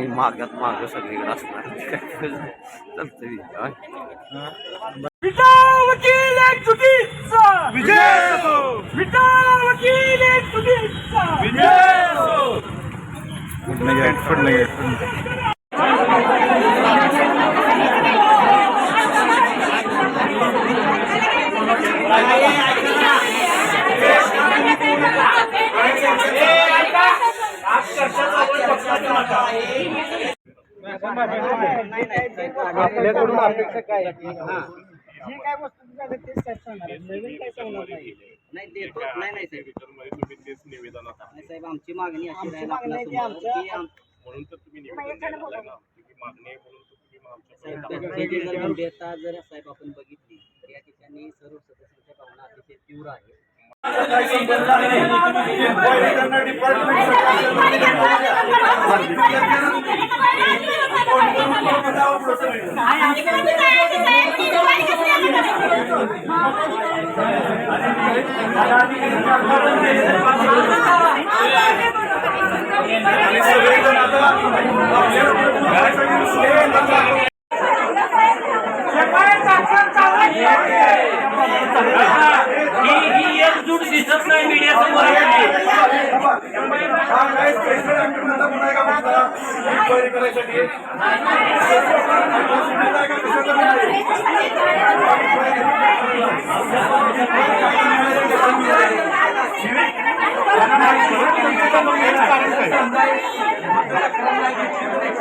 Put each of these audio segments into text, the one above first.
मी मागात माग सगळीकडे असणार. चुकीचा विजय विटा वकील एक चुकीचा विजय आपल्याकडून अपेक्षा काय आहे? जे काय वस्तू तुमच्याकडे तेच काय सांगणार आहे. नवीन काय सांगणार नाही. नाही देतो नाही नाही साहेब. साहेब आमची मागणी अशी राहील मागणी आमच्या- की आम- म्हणून तर तुम्ही निवेदन द्यायला लागलाय ना तुमची मागणी आहे साहेब आमच्यापर्यंत दिसत नाही मीडिया समोर साहेब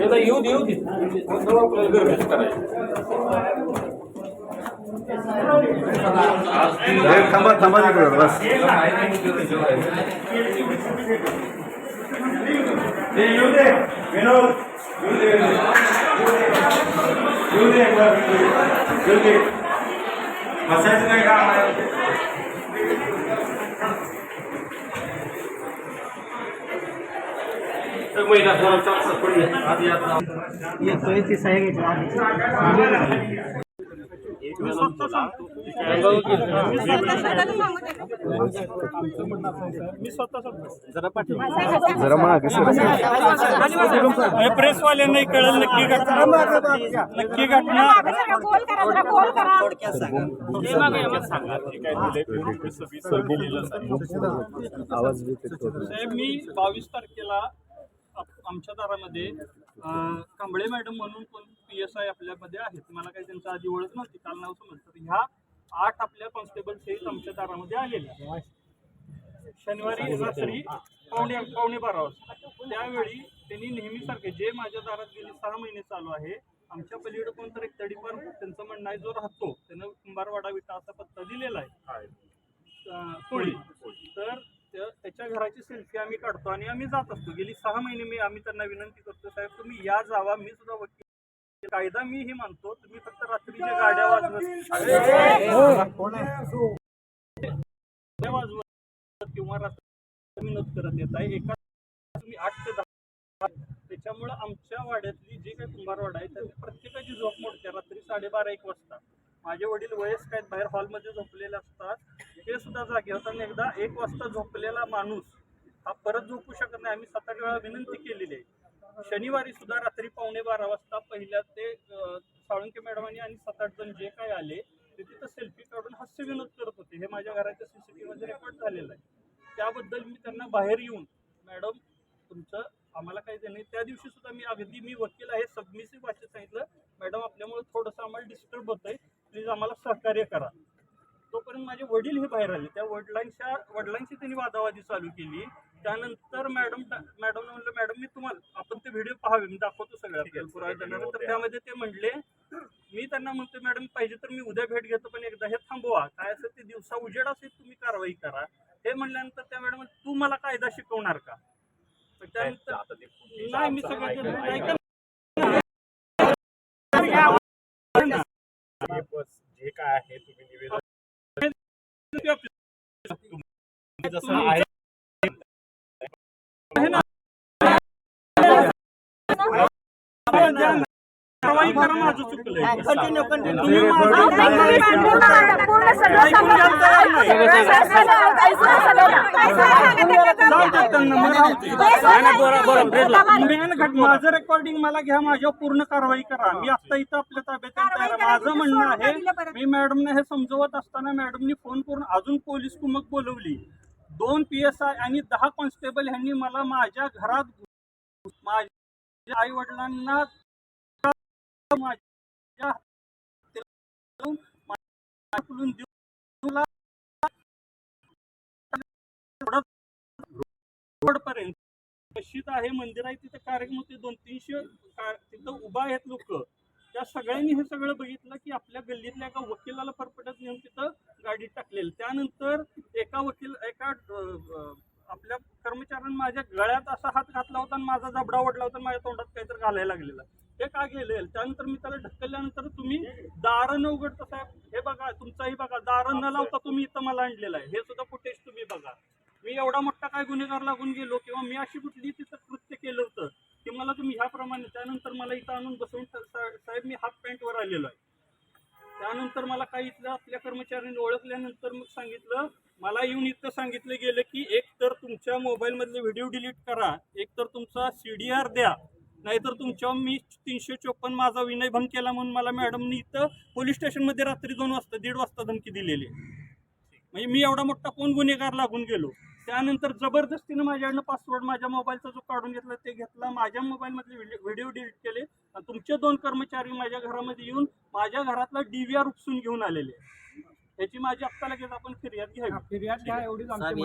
तर या ठिकाणी सर्व सदस्यांच्या भावना अतिशय तीव्र आहे थांबा थांबा तिकडे बस. येतोय ती साहेब जरा मागे सर. प्रेसवाल्यांनाही कळलं नक्की घटना. नक्की घटना. आवाज मी बावीस तारखेला आमच्या दारामध्ये कांबळे मॅडम म्हणून कोण पी एस आय आपल्यामध्ये आहेत. मला काही त्यांचा आधी ओळख नव्हती काल नाव समजलं. तर ह्या आठ आपल्या कॉन्स्टेबल सहित आमच्या दारामध्ये आलेल्या शनिवारी रात्री पावणे पावणे बारा वाजता. त्यावेळी त्यांनी नेहमीसारखे जे माझ्या दारात गेले सहा महिने चालू आहे आमच्या पलीकडे कोणतरी एक तडीपार त्यांचं म्हणणं आहे जो राहतो त्यानं कुंभारवाडा विटा असा पत्ता दिलेला आहे. कोळी. तर त्या- त्याच्या घराची सेल्फी आम्ही काढतो आणि आम्ही जात असतो. गेली सहा महिने मी आम्ही त्यांना विनंती करतो साहेब तुम्ही या जावा. मी सुद्धा वकील कायदा मी ही मानतो. तुम्ही फक्त रात्रीच्या गाड्या वाजवत किंवा रात्री विनोद करत येत आहे. एका तुम्ही आठ ते दहा त्याच्यामुळं आमच्या वाड्यातली जी काही कुंभारवाडा आहे त्याची प्रत्येकाची झोप मोडते. रात्री साडेबारा एक वाजता. माझे वडील वयस्क आहेत बाहेर हॉलमध्ये झोपलेले असतात. ते सुद्धा जागे होतात आणि एकदा एक वाजता झोपलेला माणूस हा परत झोपू शकत नाही. आम्ही सात आठ वेळा विनंती केलेली आहे. शनिवारी सुद्धा रात्री पावणे बारा वाजता पहिल्या ते साळुंके मॅडमांनी आणि सात आठ जण जे काय आले ते तिथं सेल्फी काढून हास्य विनोद करत होते. हे माझ्या घराच्या टी मध्ये रेकॉर्ड झालेलं आहे. त्याबद्दल मी त्यांना बाहेर येऊन मॅडम तुमचं आम्हाला काही देणं नाही. त्या दिवशी सुद्धा मी अगदी मी वकील आहे सबमिसिव्ह भाषेत सांगितलं. मॅडम आपल्यामुळे थोडंसं आम्हाला डिस्टर्ब होतंय. प्लीज आम्हाला सहकार्य करा. तोपर्यंत माझे वडील हे बाहेर आले. त्या वडिलांच्या वडिलांची त्यांनी वादावादी चालू केली. त्यानंतर मॅडम मॅडम म्हणलं मॅडम मी तुम्हाला आपण ते व्हिडिओ पाहावे मी दाखवतो सगळं आपल्याला पुरावे देणार तर त्यामध्ये ते म्हणले मी त्यांना म्हणतो मॅडम पाहिजे तर मी उद्या भेट घेतो पण एकदा हे थांबवा. काय असेल ते दिवसा उजेड असेल तुम्ही कारवाई करा. हे म्हणल्यानंतर त्या मॅडम तू मला कायदा शिकवणार का? तर त्यानंतर नाही मी सगळं जे काय आहे तुम्ही निवेदन जसं आहे कंटिन्यू माझं रेकॉर्डिंग मला घ्या. माझ्यावर पूर्ण कारवाई करा. मी आता इथं आपल्या ताब्यात माझं म्हणणं आहे. मी मॅडमने हे समजवत असताना मॅडमनी फोन करून अजून पोलीस कुमक बोलवली. दोन पी एस आय आणि दहा कॉन्स्टेबल ह्यांनी मला माझ्या घरात माझ्या आई वडिलांना माझ्या रोडपर्यंत. मशीद आहे मंदिर आहे तिथे कार्यक्रम होते दोन तीनशे तिथं उभा आहेत लोक. त्या सगळ्यांनी हे सगळं बघितलं की आपल्या गल्लीतल्या एका वकिलाला फरफटत नेऊन तिथं गाडी टाकलेली. त्यानंतर एका वकील एका आपल्या कर्मचाऱ्यांनी माझ्या गळ्यात असा हात घातला होता आणि माझा जबडा ओढला होता माझ्या तोंडात काहीतरी घालायला लागलेलं. हे का गेले त्यानंतर मी त्याला ढकलल्यानंतर तुम्ही दारं न उघडता साहेब हे बघा तुमचाही बघा दारं न लावता तुम्ही इथं मला आणलेलं आहे. हे सुद्धा फुटेज तुम्ही बघा. मी एवढा मोठा काय गुन्हेगार लागून गेलो किंवा मी अशी कुठली तिथं कृत्य केलं होतं की मला तुम्ही ह्याप्रमाणे त्यानंतर मला इथं आणून बसवून साहेब मी हाफ पॅन्टवर आलेलो आहे. त्यानंतर मला काही इथलं आपल्या कर्मचाऱ्यांनी ओळखल्यानंतर मग सांगितलं मला येऊन इथं सांगितलं गेलं की एक तर तुमच्या मोबाईलमधले व्हिडिओ डिलीट करा एक तर तुमचा सी डी आर द्या. नाहीतर तुमच्यावर मी तीनशे चोपन्न माझा विनयभंग केला म्हणून मला मॅडमनी इथं पोलीस स्टेशनमध्ये रात्री दोन वाजता दीड वाजता धमकी दिलेली. म्हणजे मी एवढा मोठा कोण गुन्हेगार लागून गेलो? त्यानंतर जबरदस्तीनं माझ्याकडनं पासवर्ड माझ्या मोबाईलचा जो काढून घेतला ते घेतला. माझ्या मोबाईलमधले व्हिडिओ डिलीट केले. आणि तुमचे दोन कर्मचारी माझ्या घरामध्ये येऊन माझ्या घरातला डी व्ही आर उपसून घेऊन आलेले ह्याची माझी आत्ता लगेच आपण फिर्याद घ्यावी. फिर्याद घ्या एवढीच साहेब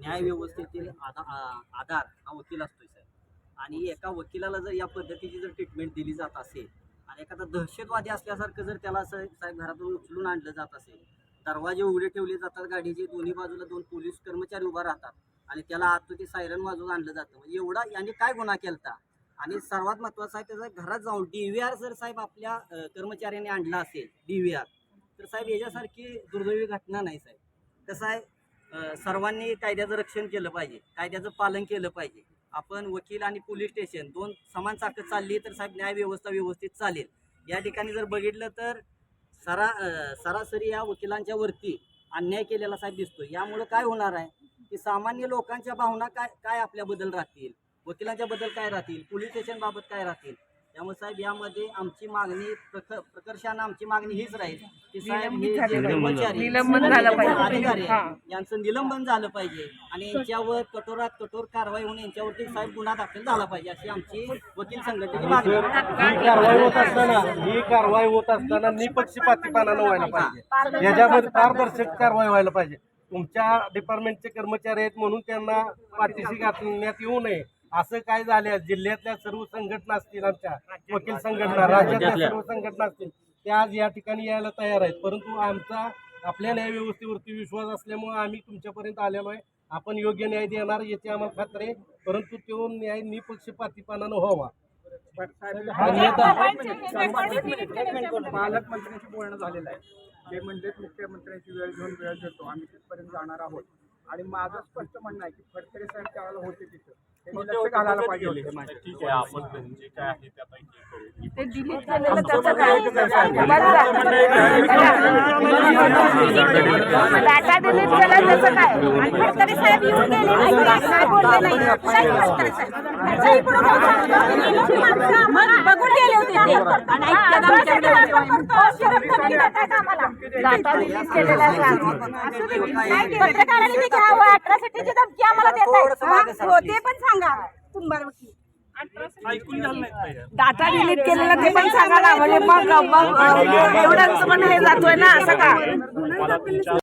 न्याय व्यवस्थेतील आधा- आधार हा वकील असतोय साहेब. आणि एका वकिलाला जर या पद्धतीची जर ट्रीटमेंट दिली जात असेल आणि एखादा दहशतवादी असल्यासारखं जर त्याला असं साहेब घरातून उचलून आणलं जात असेल दरवाजे उघडे ठेवले जातात गाडीचे दोन्ही बाजूला दोन पोलीस कर्मचारी उभा राहतात आणि त्याला आत ते सायरन वाजवून आणलं जातं. म्हणजे एवढा यांनी काय गुन्हा केलता? आणि सर्वात महत्वाचं आहे त्याचा घरात जाऊन डी व्ही आर जर साहेब आपल्या कर्मचाऱ्याने आणला असेल डी व्ही आर तर साहेब याच्यासारखी दुर्दैवी घटना नाही साहेब. कसं आहे? सर्वांनी कायद्याचं रक्षण केलं पाहिजे. कायद्याचं पालन केलं पाहिजे. आपण वकील आणि पोलीस स्टेशन दोन समान चाकत चालली तर साहेब न्याय व्यवस्था व्यवस्थित चालेल. या ठिकाणी जर बघितलं तर सरा सरासरी या वकिलांच्या वरती अन्याय केलेला साहेब दिसतो यामुळं काय होणार आहे? की सामान्य लोकांच्या भावना काय काय आपल्याबद्दल राहतील? वकिलांच्या बद्दल काय राहतील? पोलीस स्टेशन बाबत काय राहतील? त्यामुळे साहेब यामध्ये आमची मागणी प्रख प्रकर्षानं आमची मागणी हीच राहील की साहेब हे जे कर्मचारी निलंबन झालं पाहिजे. अधिकारी यांचं निलंबन झालं पाहिजे आणि यांच्यावर कठोरात कठोर कारवाई होऊन यांच्यावरती साहेब गुन्हा दाखल झाला पाहिजे अशी आमची वकील संघटनेची मागणी आहे. ही कारवाई होत असताना ही कारवाई होत असताना निपक्षपातीपणानं व्हायला पाहिजे. याच्यामध्ये पारदर्शक कारवाई व्हायला पाहिजे. तुमच्या डिपार्टमेंटचे कर्मचारी आहेत म्हणून त्यांना पाठीशी घालण्यात येऊ नये. असं काय झालं जिल्ह्यातल्या सर्व संघटना असतील आमच्या वकील संघटना राज्यातल्या सर्व संघटना असतील त्या आज या ठिकाणी यायला तयार आहेत. परंतु आमचा आपल्या न्याय व्यवस्थेवरती विश्वास असल्यामुळे आम्ही तुमच्यापर्यंत आलेलो आहे. आपण योग्य न्याय देणार याची आम्हाला खात्री आहे. परंतु तो न्याय निपक्षपातीपणानं व्हावा. पालकमंत्र्यांशी बोलणं झालेलं आहे. ते म्हणजे मुख्यमंत्र्यांची वेळ घेऊन वेळ देतो. आम्ही तिथपर्यंत जाणार आहोत. आणि माझं स्पष्ट म्हणणं आहे की फडतरे साहेब त्यावेळेला होते तिथं. ठीक ठीक आहे आपण जे काय आहे त्यापैकी करू. ही ते डिलीट. झालेलं त्याचं काय? डाटा डिलीट केला त्याचं काय? आणि फडतरे साहेब येऊन गेले नाही बोलले नाही. फडतरे साहेब बघून गेले होते डाटा अठरासाठीची धमकी आम्हाला हो ते पण सांगा तुम्हाला डाटा डिलीट केलेला ते पण सांगायला म्हणजे मग मग एवढंच पण हे जातोय ना असं का?